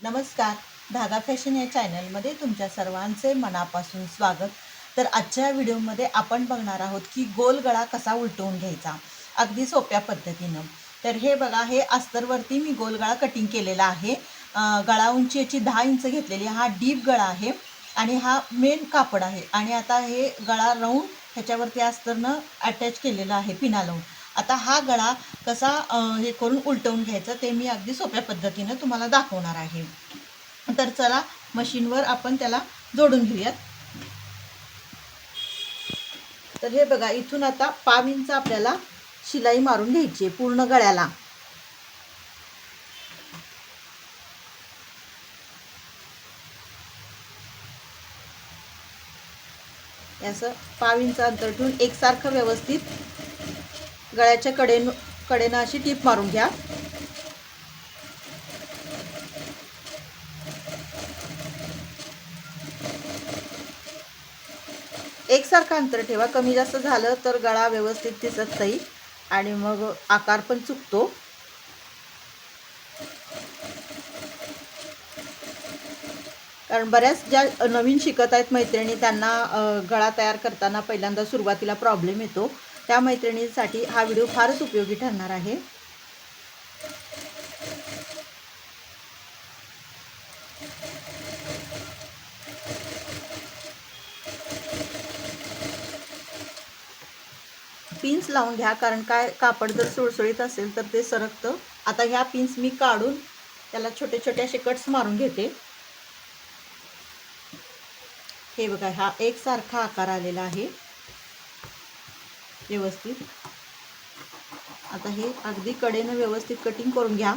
नमस्कार. धागा फॅशन या चॅनलमध्ये तुमच्या सर्वांचे मनापासून स्वागत. तर आजच्या व्हिडिओमध्ये आपण बघणार आहोत की गोल गळा कसा उलटवून घ्यायचा. अगदी सोप्या पद्धतीनं. तर हे बघा हे अस्तरवरती मी गोल गळा कटिंग केलेला आहे. गळा उंची याची दहा इंच घेतलेली हा डीप गळा आहे आणि हा मेन कापड आहे. आणि आता हे गळा राहून ह्याच्यावरती अस्तरनं अटॅच केलेलं आहे पिना लावून आता हा गळा कसा हे करून उलटवून घ्यायचा ते मी अगदी सोप्या पद्धतीनं तुम्हाला दाखवणार आहे. तर चला मशीनवर आपण त्याला जोडून घेऊयात. तर हे बघा इथून आता पाव इंच आपल्याला शिलाई मारून घ्यायची आहे पूर्ण गळ्याला. असं पाव इंच अंतर ठेवून एकसारखं व्यवस्थित गळ्याच्या कडेन कडेनं अशी टीप मारून घ्या. एकसारखं अंतर ठेवा. कमी जास्त झालं तर गळा व्यवस्थित दिसत नाही आणि मग आकार पण चुकतो. कारण बऱ्याच ज्या नवीन शिकत आहेत मैत्रिणी त्यांना गळा तयार करताना पहिल्यांदा सुरुवातीला प्रॉब्लेम येतो. त्या मैत्रिणींसाठी हा व्हिडिओ फारच उपयोगी ठरणार आहे. पिन्स लावून घ्या कारण काय कापड जर सुळसुळीत असेल तर ते सरकतं. आता ह्या पिन्स मी काढून त्याला छोटे छोटे असे कट्स मारून घेते. हे बघा हा एकसारखा आकार आलेला आहे. व्यवस्थित. आता हे अगदी कडेनं व्यवस्थित कटिंग करून घ्या.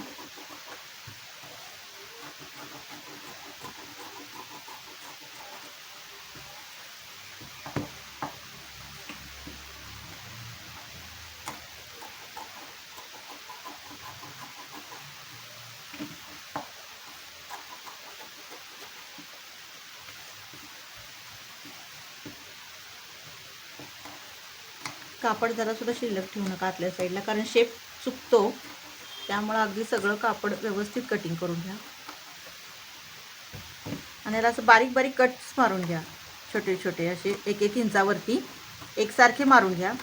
कापड जरा सुद्धा शिल्लक ठेवू नका आतल्या साईडला कारण शेप चुकतो. त्यामुळं अगदी सगळं कापड व्यवस्थित कटिंग करून घ्या. आणि याला असं बारीक बारीक कट्स मारून घ्या. छोटे छोटे असे एक एक इंचावरती. एकसारखे मारून घ्या.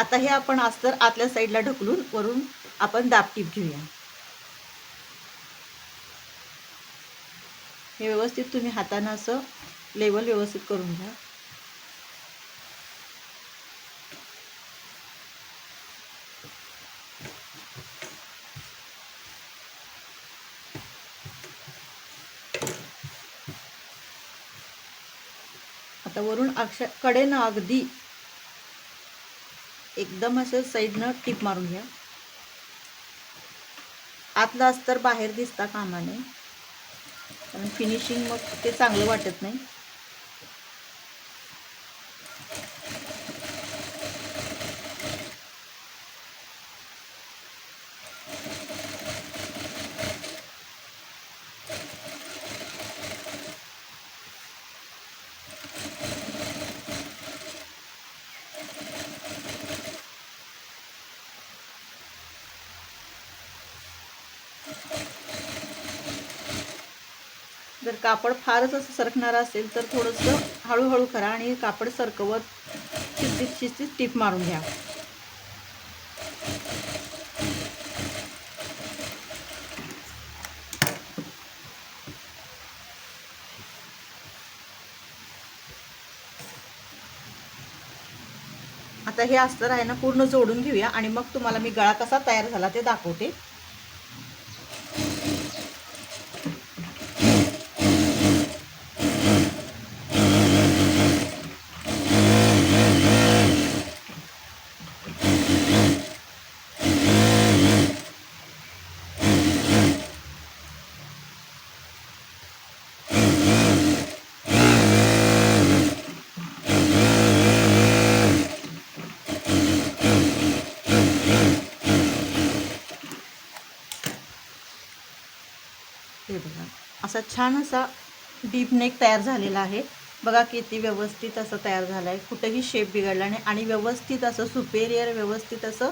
आता हे आपण अस्तर आतल्या साईडला ढकलून वरून आपण दाबटीप घेऊया. हे व्यवस्थित तुम्ही हातानं असं लेवल व्यवस्थित करून घ्या. आता वरून अक्ष कडेनं अगदी एकदम असं साईडनं टीप मारून घ्या. आतलं अस्तर बाहेर दिसता कामाने. कारण फिनिशिंग मग ते चांगलं वाटत नाही. जर कापड फारच असं सरकणार असेल तर थोडंसं हळूहळू करा आणि कापड सरकवत शिस्तीत शिस्तीत टीप मारून घ्या. आता हे अस्तर आहे ना पूर्ण जोडून घेऊया आणि मग तुम्हाला मी गळा कसा तयार झाला ते दाखवते. बघा. असा छान असा डीप नेक तयार झालेला आहे. बघा किती व्यवस्थित असं तयार झालं आहे कुठंही शेप बिघडला नाही आणि व्यवस्थित असं सुपेरियर व्यवस्थित असं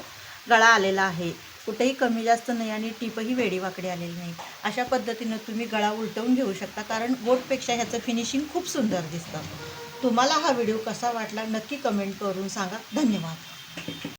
गळा आलेला आहे. कुठेही कमी जास्त नाही आणि टीपही वेडीवाकडी आलेली नाही. अशा पद्धतीनं तुम्ही गळा उलटवून घेऊ शकता. कारण बोटपेक्षा ह्याचं फिनिशिंग खूप सुंदर दिसतं. तुम्हाला हा व्हिडिओ कसा वाटला नक्की कमेंट करून सांगा. धन्यवाद.